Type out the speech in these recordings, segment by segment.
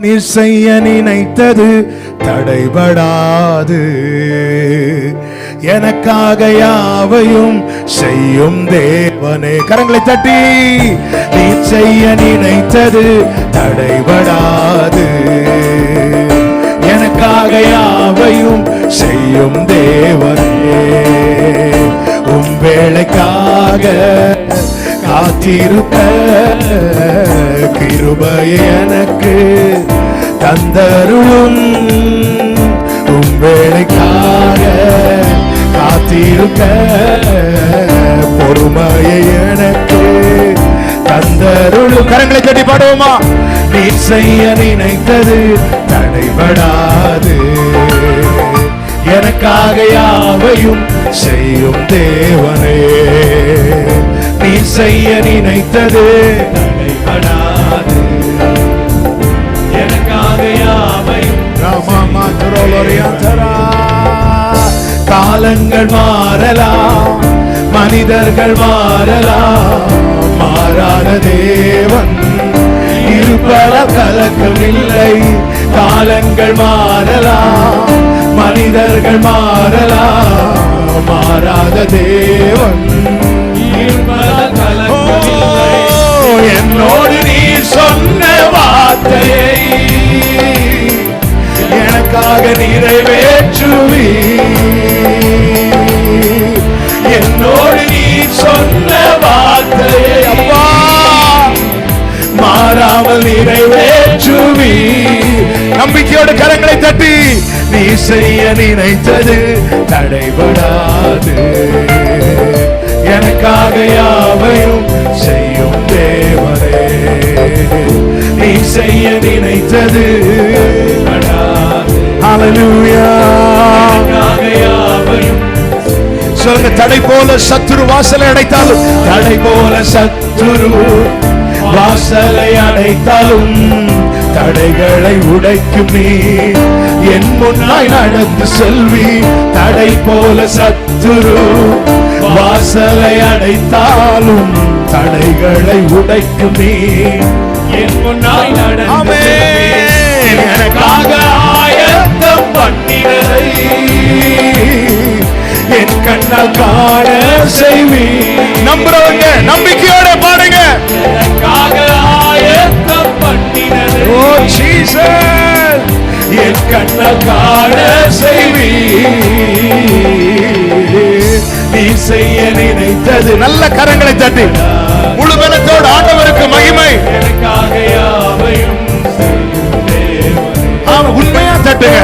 நீ செய்ய நினைத்தது தடைபடாது. எனக்காக யாவையும் செய்யும் தேவனே. கரங்களை தட்டி நீ செய்ய நினைத்தது தடைபடாது. எனக்காக யாவையும் செய்யும் தேவனே. உன் வேலைக்காக காத்திருப்ப கிருபை எனக்கு தந்தருளும். உன் வேலைக்காக காத்திருக்க பொறுமையை எனக்கு தந்தருளும். கரங்களை தட்டி பாடுவோமா? நீ செய்ய நினைத்தது தடைபடாது. எனக்காக யாவையும் செய்யும் தேவனே. செய்ய நினைத்தது. தடைபடாது எனக்காக ராமா காலங்கள் மாறலாம் மனிதர்கள் மாறலாம். மாறாத தேவன் இருப்பல கலக்கமில்லை. காலங்கள் மாறலாம் மனிதர்கள் மாறலாம். மாறாத தேவன் கலக்கமில்லை என்னோடு நீ சொன்ன வார்த்தையை எனக்காக நிறைவேற்றுவி என்னோடு நீ சொன்ன வார்த்தையை அப்பா மாறாமல் நிறைவேற்றுவி நம்பிக்கையோட கரங்களை தட்டி நீ செய்ய நினைத்தது தடைபடாது. Hallelujah. சொல்லுங்க தடை போல சத்துரு வாசலை அடைத்தாலும். தடை போல சத்துரு வாசலை அடைத்தாலும். தடைகளை உடைக்கும் நீ என் முன்னாய் நடந்து செல்வி. தடை போல சத்துரு வாசலை அடைத்தாலும். தடைகளை உடைக்கும் நீ என் முன்னாய் நடந்து காண செய்வி நம்புறவங்க நம்பிக்கையோட பாடுங்க. ஓ ஜீசஸ். என் கண்ணால் காண செய்வி நீ செய்ய நினைத்தது நல்ல கரங்களை தட்டி. முழு பலத்தோடு ஆண்டவருக்கு மகிமை. உண்மையா தட்டுங்க.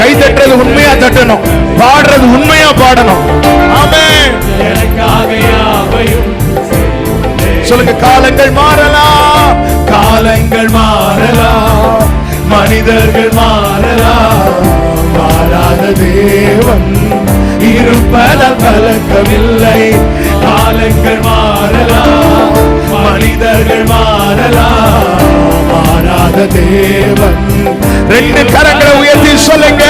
கை தட்டுறது உண்மையா தட்டணும். பாடுறது உண்மையா பாடணும். மனிதர்கள் மாறலாம். மாறாத தேவன் இருப்பதால் கலக்கமில்லை காலங்கள் மாறலாம் மனிதர்கள் மாறலாம். மாறாத தேவன் ரெண்டு கரங்களை உயர்த்தி சொல்லுங்க.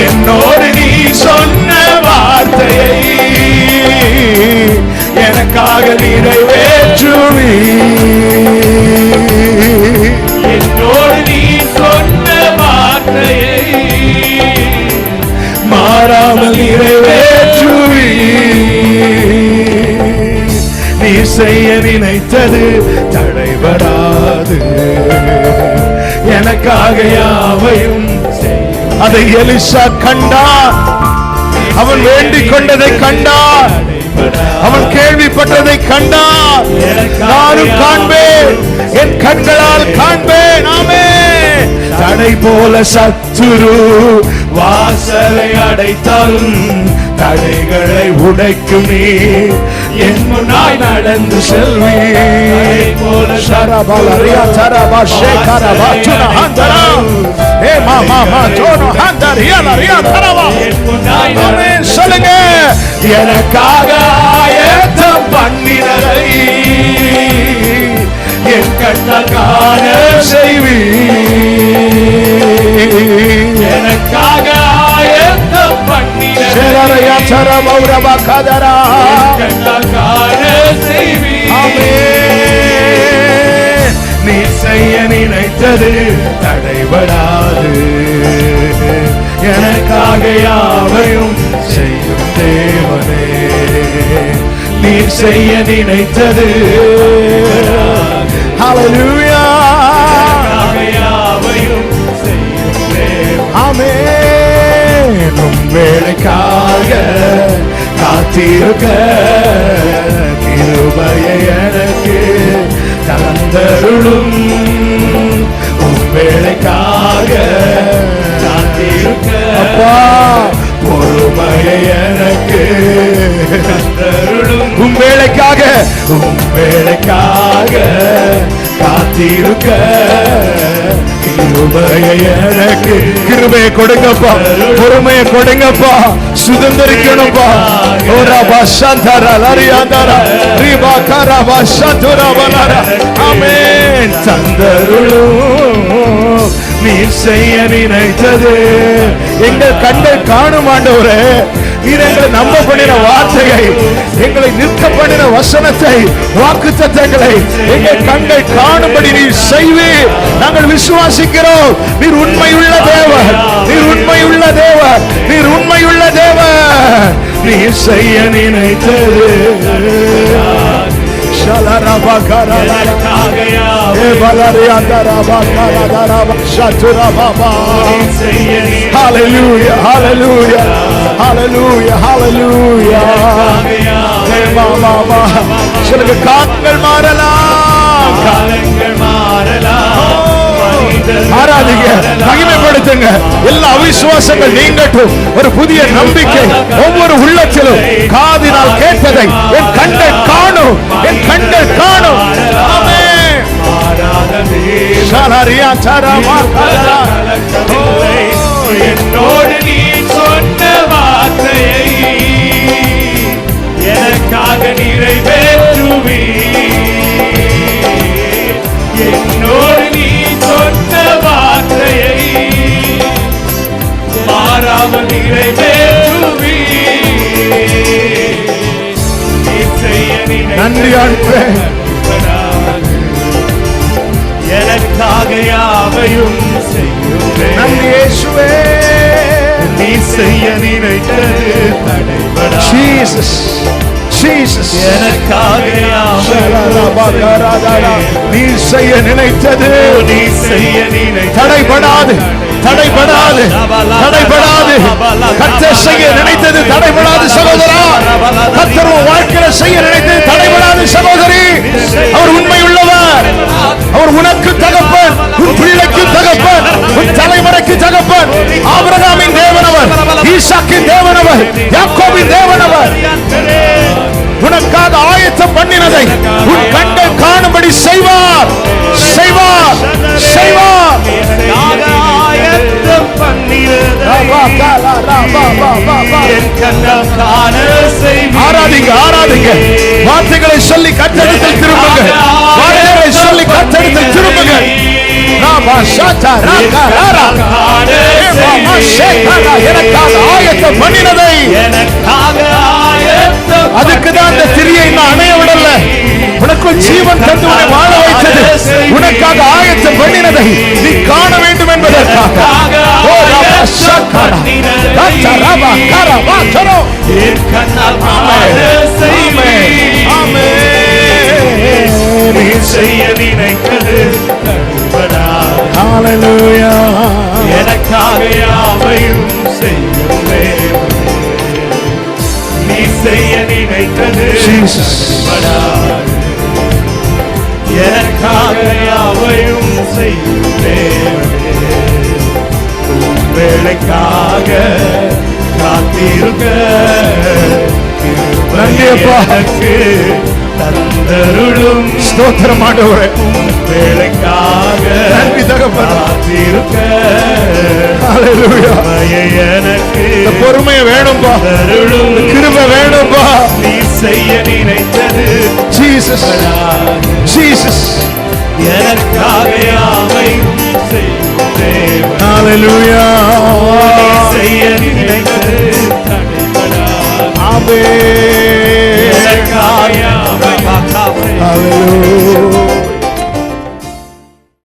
என்னோடு நீ சொன்ன வார்த்தையை எனக்காக நிறைவேற்றுவி மாறாமல் நீ செய்ய நினைத்தது தடைபடாது. எனக்காக யாவையும் அதை எலிசா கண்டார் அவன் வேண்டிக் கொண்டதை கண்டார் அவன் கேள்விப்பட்டதை கண்டார் நானும் காண்பேன். என் கண்களால் காண்பேன். ஆமே தடை போல சத்துரு வாசலை அடைத்தாலும் தடைகளை உடைக்கும் நீ என் முன்னாய் நடந்து செல்வி போல சரபலரியா தரபா ஷேகரபா துன ஹந்தரா. ஏ மா மா ஜோனோ ஹந்தரியா லரியா தரவா. ஆமென் சொல்லுங்க. எனக்காக ஆயத்தம் பண்ணினதை என் கண்ணால் காண செய்வி சரமௌரபகதரா நீ செய்ய நினைத்தது தடைபடாது. எனக்காக யாவையும் செய்யும் தேவனே. நீ செய்ய நினைத்தது. ஹalleluya. யாவையும் செய்யும் தேவனே. ஆமென். உம் காத்திருக்க கிருபையை எனக்கு தந்தருளும். உம் வேலைக்காக காத்திருக்க அப்பா. பொறுமையை எனக்கு தருளும் உம் வேலைக்காக. உம் வேலைக்காக காத்திருக்க எனக்கு கிருபையை கொடுங்கப்பா. பொறுமையை கொடுங்கப்பா. சுதந்திரிக்கணும்ப்பா. ஓரா பாஷா தாரா பஷந்தரா தாரா ரீபா காரா பாஷா பஷந்துரா பலரா ஆமென். தந்தருளும் நீ செய்ய நினைத்தது. எங்கள் கண்டை காணும் ஆண்டவரே. நீர் எங்களை நம்ப பண்ணின வார்த்தையை எங்களை நிற்க பண்ணின வசனத்தை வாக்கு தத்தங்களை எங்கள் கண்கள் காணும்படி நீர் செய்வே. நாங்கள் விசுவாசிக்கிறோம். நீர் உண்மையுள்ள தேவ நீர் உண்மையுள்ள தேவன். நீர் உண்மையுள்ள தேவன். நீர் செய்ய நினைத்தது. ஷலரபா கரலரா செய்ய நீ Hallelujah, hallelujah, hallelujah, hallelujah. ஏ மாமா, காலங்கள் மாறலாம். காலங்கள் மாறலாம் ஆராதிங்க மகிமைப்படுத்துங்க. எல்லா அவிசுவாசங்கள் நீங்கட்டும். ஒரு புதிய நம்பிக்கை ஒவ்வொரு உள்ளத்திலும். காதினால் கேட்பதை என் கண்கள் காணும். என் கண்கள் காணும். ஆமென். மாறாத தேவன் என்னோடு நீ எனக்காக யாவையும் செய்யுமே. நன்றி இயேசுவே. நீ செய்ய நினைத்தது தடைபடா எனக்காக. நீ செய்ய நினைத்தது நீ செய்ய நினைத்தது தடைபடாது தடைபடாது தடைபடாது. கர்த்தர் செய்ய நினைத்தது தடைபடாது சகோதரா. கர்த்தர் உன் வாழ்க்கையில செய்ய நினைத்தது தடைபடாது சகோதரி. அவர் உண்மை உள்ளவர் அவர் உனக்கு தகப்பன் உன் பிள்ளைக்கு தகப்பன் உன் தலைமுறைக்கு தகப்பன். ஆபிரகாமின் தேவனவர் ஈசாக்கின் தேவனவர் யாக்கோபின் தேவனவர். உனக்காக ஆயத்தம் பண்ணினதை உன் கண்கள் காணும்படி செய்வார். செய்வார். செய்வார். ஆராதிங்க ஆராதிங்க. வார்த்தைகளை சொல்லி கட்டடத்தில் திரும்புங்க. ராபா, ஷாத்தா, எனக்காக ஆயத்தம் பண்ணினதை. அதுக்கு தான் அந்த திரியை நான் அணைய விடல. உனக்குள் ஜீவன் தந்து உன்னை வாழ வைத்தது. உனக்காக ஆயத்தம் பண்ணினதை நீ காண வேண்டும் என்பதற்காக. ஓ, ராபா, ஷாக்காரா. ராச்சா, ராபா, வா, சரோ. செய்ய நினைத்தது தடைபடாது. Hallelujah. எனக்காக யாவையும் செய்யும் தேவனே. நீ செய்ய நினைத்தது. தடைபடாது. எனக்காக யாவையும் செய்யும் தேவனே. உன் வேலைக்காக காத்திருக்க நன்றி அப்பா. எனக்கு தந்தருளும் ஸ்தோத்திரம் ஆண்டவரே உன் வேலைக்காக நன்றி தகப்பன். காத்திருக்க. Hallelujah. கிருபையை எனக்கு இந்த பொறுமை வேணும்பா. கிருபை வேணும்பா. நீ செய்ய நினைத்தது. ஜீசஸ் ஜீசஸ் எனக்காக Hallelujah. நீ செய்ய நினைத்தது. Amen. எனக்காக யாவை Hallelujah.